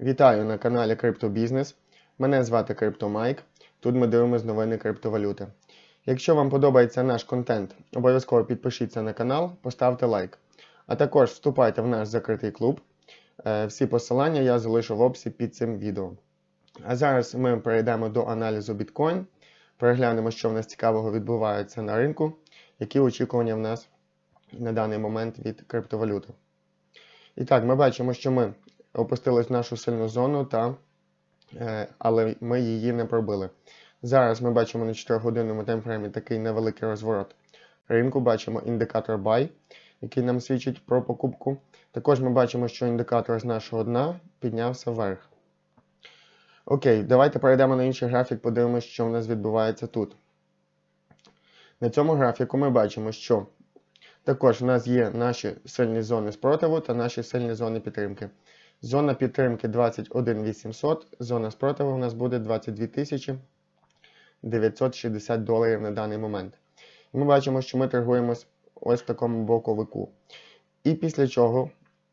Вітаю на каналі Криптобізнес. Мене звати CryptoMike. Тут ми дивимося новини криптовалюти. Якщо вам подобається наш контент, обов'язково підпишіться на канал, поставте лайк. А також вступайте в наш закритий клуб. Е, Всі посилання я залишу в описі під цим відео. А зараз ми перейдемо до аналізу біткоін. Переглянемо, що в нас цікавого відбувається на ринку, які очікування в нас на даний момент від криптовалюти. І так, ми бачимо, що ми опустились в нашу сильну зону, та, е, але ми її не пробили. Зараз ми бачимо на 4-годинному таймфреймі такий невеликий розворот ринку. Бачимо індикатор Buy, який нам свідчить про покупку. Також ми бачимо, що індикатор з нашого дна піднявся вверх. Окей, давайте перейдемо на інший графік, подивимося, що в нас відбувається тут. На цьому графіку ми бачимо, що також в нас є наші сильні зони спротиву та наші сильні зони підтримки. Зона підтримки 21 800, зона спротиву у нас буде 22 960 доларів на даний момент. Ми бачимо, що ми торгуємось ось в такому боковику. І після чого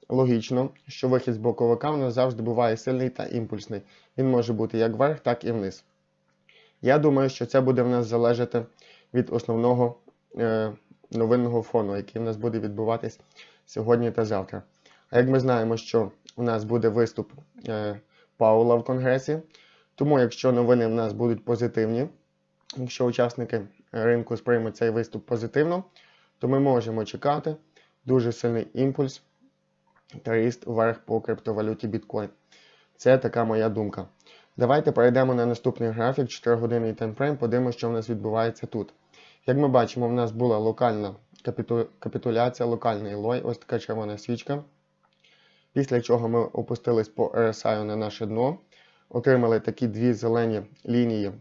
логічно, що вихід з боковика у нас завжди буває сильний та імпульсний. Він може бути як вверх, так і вниз. Я думаю, що це буде в нас залежати від основного е, новинного фону, який в нас буде відбуватись сьогодні та завтра. А як ми знаємо, що у нас буде виступ е, Паула в Конгресі, тому якщо новини в нас будуть позитивні, якщо учасники ринку сприймуть цей виступ позитивно, то ми можемо чекати дуже сильний імпульс та ріст вверх по криптовалюті біткоін. Це така моя думка. Давайте перейдемо на наступний графік, 4-годинний таймфрейм, подивимося, що в нас відбувається тут. Як ми бачимо, в нас була локальна капіту... капітуляція, локальний лой, ось така червона свічка. Після чого ми опустились по RSI на наше дно, отримали такі дві зелені лінії,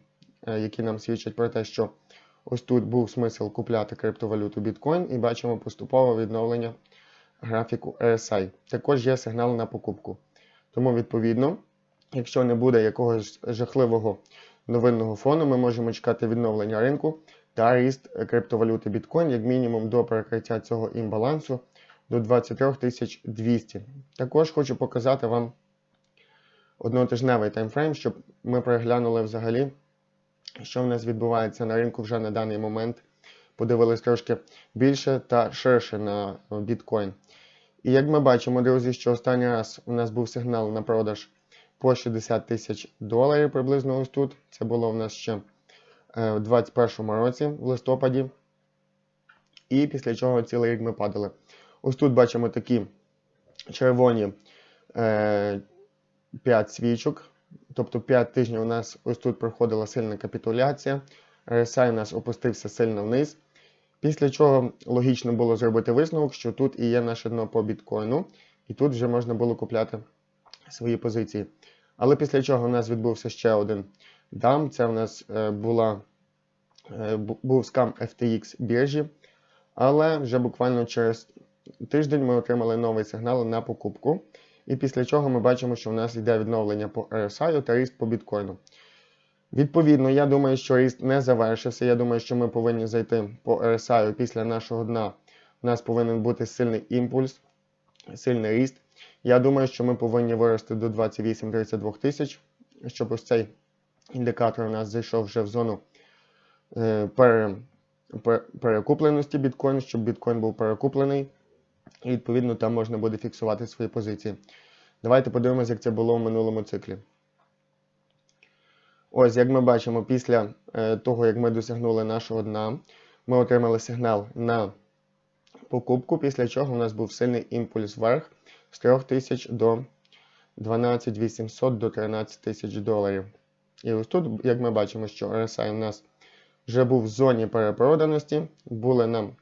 е, які нам свідчать про те, що ось тут був смисл купляти криптовалюту біткоін, і бачимо поступове відновлення графіку RSI. Також є сигнал на покупку. Тому, відповідно, якщо не буде якогось жахливого новинного фону, ми можемо чекати відновлення ринку та ріст криптовалюти біткоін, як мінімум до перекриття цього імбалансу до 23 200. Також хочу показати вам однотижневий таймфрейм, щоб ми переглянули взагалі, що в нас відбувається на ринку вже на даний момент. Подивились трошки більше та ширше на біткоін. І як ми бачимо, друзі, що останній раз у нас був сигнал на продаж по 60 тисяч доларів приблизно ось тут. Це було в нас ще в 2021 році, в листопаді. І після чого цілий рік ми падали. Ось тут бачимо такі червоні е, 5 свічок. Тобто 5 тижнів у нас ось тут проходила сильна капітуляція. RSI у нас опустився сильно вниз. Після чого логічно було зробити висновок, що тут і є наше дно по біткоїну, і тут вже можна було купляти свої позиції. Але після чого у нас відбувся ще один дам. Це у нас е, була, е, був скам FTX біржі. Але вже буквально через тиждень ми отримали новий сигнал на покупку. І після чого ми бачимо, що в нас йде відновлення по RSI та ріст по біткоїну. Відповідно, я думаю, що ріст не завершився. Я думаю, що ми повинні зайти по RSI після нашого дна. У нас повинен бути сильний імпульс, сильний ріст. Я думаю, що ми повинні вирости до 28-32 тисяч, щоб ось цей індикатор у нас зайшов вже в зону е, пере, перекупленості біткоін, щоб біткоін був перекуплений. І відповідно там можна буде фіксувати свої позиції. Давайте подивимося, як це було в минулому циклі. Ось, як ми бачимо, після е, того, як ми досягнули нашого дна, ми отримали сигнал на покупку, після чого у нас був сильний імпульс вверх з 3000 до 12800 до 13 тисяч доларів. І ось тут, як ми бачимо, що RSI у нас вже був в зоні перепроданості, були нам,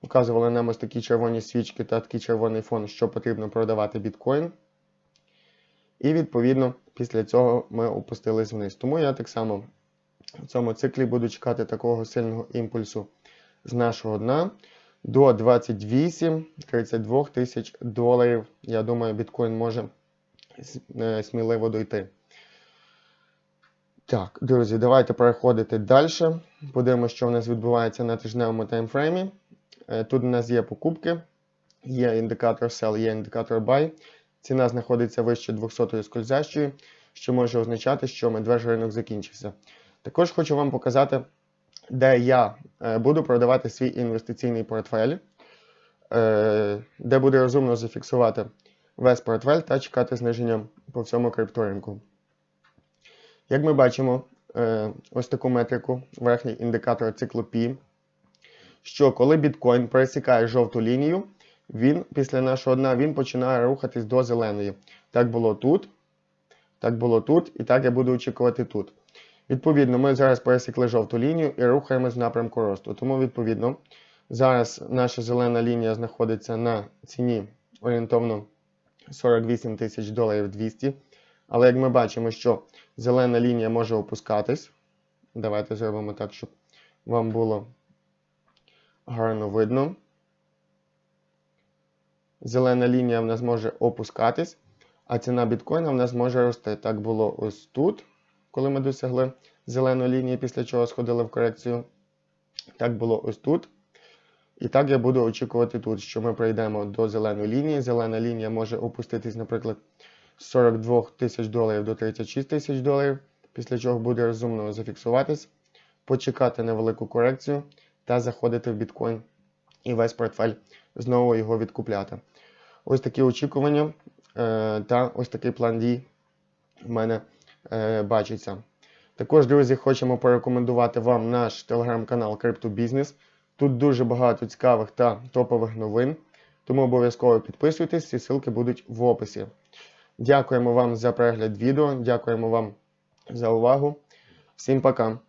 показували нам ось такі червоні свічки та такий червоний фон, що потрібно продавати біткоін. І відповідно після цього ми опустились вниз. Тому я так само в цьому циклі буду чекати такого сильного імпульсу з нашого дна до 28-32 тисяч доларів. Я думаю, біткоін може е, сміливо дойти. Так, друзі, давайте переходити далі. Подивимося, що в нас відбувається на тижневому таймфреймі. Е, тут у нас є покупки, є індикатор sell, є індикатор buy. ціна знаходиться вище 200 скользящої, що може означати, що медвежий ринок закінчився. Також хочу вам показати, де я е, буду продавати свій інвестиційний портфель, е, де буде розумно зафіксувати весь портфель та чекати зниження по всьому крипторинку. Як ми бачимо, ось таку метрику, верхній індикатор циклу P, що коли біткоін пересікає жовту лінію, він після нашого дна він починає рухатись до зеленої. Так було тут, так було тут, і так я буду очікувати тут. Відповідно, ми зараз пересікли жовту лінію і рухаємось в напрямку росту. Тому, відповідно, зараз наша зелена лінія знаходиться на ціні орієнтовно 48 тисяч доларів 200. Але як ми бачимо, що зелена лінія може опускатись. Давайте зробимо так, щоб вам було гарно видно. Зелена лінія в нас може опускатись, а ціна біткоїна в нас може рости. Так було ось тут, коли ми досягли зеленої лінії, після чого сходили в корекцію. Так було ось тут. І так я буду очікувати тут, що ми прийдемо до зеленої лінії. Зелена лінія може опуститись, наприклад, з 42 тисяч доларів до 36 тисяч доларів, після чого буде розумно зафіксуватись, почекати невелику корекцію та заходити в біткоін і весь портфель знову його відкупляти. Ось такі очікування е, та ось такий план дій в мене е, бачиться. Також, друзі, хочемо порекомендувати вам наш телеграм-канал CryptoBusiness. Тут дуже багато цікавих та топових новин, тому обов'язково підписуйтесь, всі ссылки будуть в описі. Дякуємо вам за перегляд відео, дякуємо вам за увагу. Всім пока!